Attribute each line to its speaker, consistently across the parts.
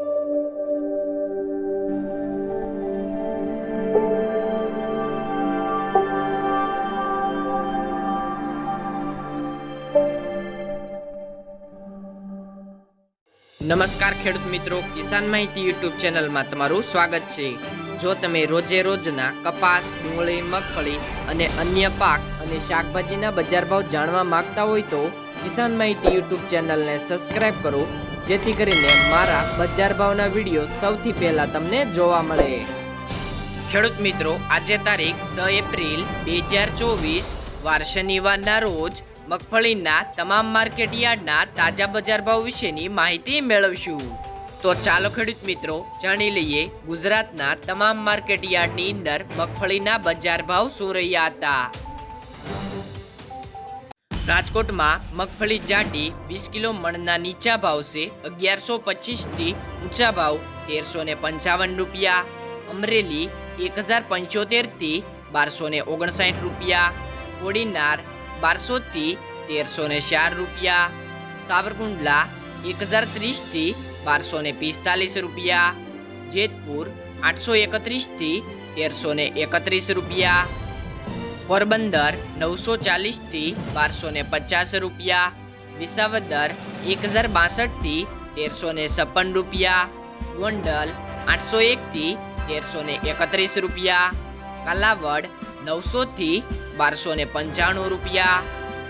Speaker 1: નમસ્કાર ખેડૂત મિત્રો, કિસાન માહિતી યુટ્યુબ ચેનલમાં તમારું સ્વાગત છે. જો તમે રોજે રોજના કપાસ, ડુંગળી, મગફળી અને અન્ય પાક અને શાકભાજીના બજાર ભાવ જાણવા માંગતા હોય તો કિસાન માહિતી યુટ્યુબ ચેનલને સબસ્ક્રાઇબ કરો, જેથી કરીને મારા બજાર ભાવના વીડિયો સૌથી પહેલા તમને જોવા મળે. ખેડૂત મિત્રો, આજે તારીખ છ એપ્રિલ બે હજાર ચોવીસ, વાર શનિવારના રોજ મગફળીના તમામ માર્કેટ યાર્ડના તાજા બજાર ભાવ વિશેની માહિતી મેળવશું. તો ચાલો ખેડૂત મિત્રો, જાણી લઈએ ગુજરાતના તમામ માર્કેટ યાર્ડની અંદર મગફળીના બજાર ભાવ શું રહ્યા હતા. રાજકોટમાં મગફળી જાડી વીસ કિલો મણના નીચા ભાવ છે, અગિયારસો પચીસથી ઊંચા ભાવ તેરસો ને પંચાવન રૂપિયા. અમરેલી એક હજાર પંચોતેરથી બારસો ને ઓગણસાઠ રૂપિયા. કોડીનાર બારસોથી તેરસો ને ચાર રૂપિયા. સાવરકુંડલા એક હજાર ત્રીસથી બારસો ને પિસ્તાલીસ રૂપિયા. જેતપુર આઠસો એકત્રીસથી તેરસો ને એકત્રીસ રૂપિયા. પોરબંદર નવસો ચાલીસથી બારસો ને પચાસ રૂપિયા, વિસાવદર એક હજાર બાસઠથી તેરસો ને છપ્પન રૂપિયા, ગોંડલ આઠસો એકથી તેરસો ને એકત્રીસ રૂપિયા, કાલાવડ નવસોથી બારસો ને પંચાણું રૂપિયા,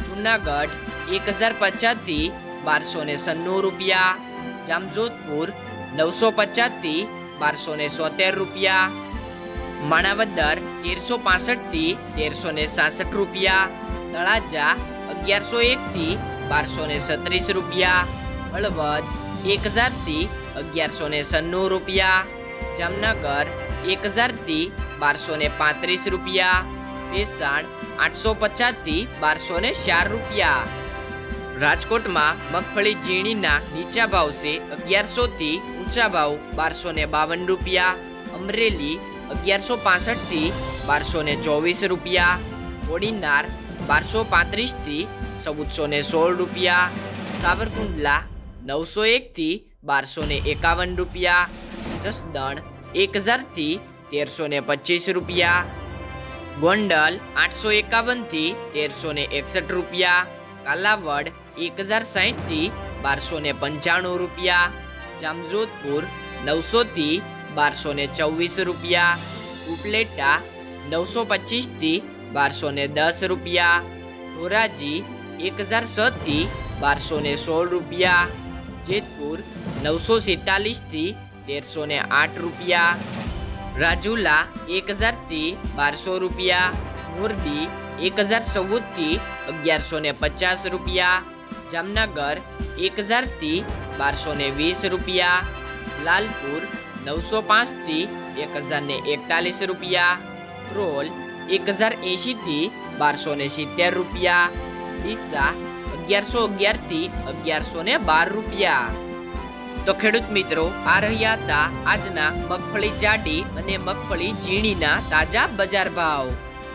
Speaker 1: જુનાગઢ એક હજાર પચાસથી બારસો ને સન્નું રૂપિયા, જામજોધપુર નવસો પચાસથી બારસો ને સોતેર રૂપિયા માણાવદર તેરસો પાસઠથી તેરસો ને સાસઠ રૂપિયા. તળાજા અગિયારસો એકથી બારસો ને સત્રીસ રૂપિયા. હળવદ એક હજારથી અગિયારસો ને સન્નું રૂપિયા. જામનગર એક હજારથી બારસો ને પાંત્રીસ રૂપિયા. ભેસાણ આઠસો પચાસથી બારસો ને ચાર રૂપિયા. રાજકોટમાં મગફળી ઝીણીના નીચા ભાવ છે અગિયારસોથી ઊંચા ભાવ બારસો ને બાવન રૂપિયા. અમરેલી અગિયારસો પાસઠથી બારસો ને ચોવીસ રૂપિયા. ઓડિનાર બારસો પાંત્રીસથી ચૌદસો ને સોળ રૂપિયા. સાવરકુંડલા નવસો એકથી બારસો ને એકાવન રૂપિયા. જસદણ એક હજારથી તેરસો ને પચીસ રૂપિયા. ગોંડલ આઠસો એકાવનથી તેરસો ને એકસઠ રૂપિયા. કાલાવડ એક હજાર સાહીઠથી બારસો ને પંચાણું રૂપિયા. જામજોધપુર નવસોથી બારસો ને ચોવીસ રૂપિયા, ઉપલેટા નવસો પચીસથી બારસો ને દસ રૂપિયા, ધોરાજી એક હજાર છથી બારસો ને સોળ રૂપિયા, જેતપુર નવસો સેતાલીસથી તેરસો ને આઠ રૂપિયા, રાજુલા એક હજારથી બારસો રૂપિયા, મોરબી એક હજાર ચૌદથી અગિયારસો ને પચાસ રૂપિયા, જામનગર એક હજારથી બારસો ને વીસ રૂપિયા, લાલપુર નવસો પાંચથી એક હજાર ને એકતાલીસ રૂપિયા. રોલ એક હજાર એંશીથી બારસો ને સિત્તેર રૂપિયા. હિસ્સા અગિયારસો અગિયારથી અગિયારસો ને બાર રૂપિયા. તો ખેડૂત મિત્રો, આ રહ્યા હતા આજના મગફળી જાડી અને મગફળી ઝીણીના તાજા બજાર ભાવ.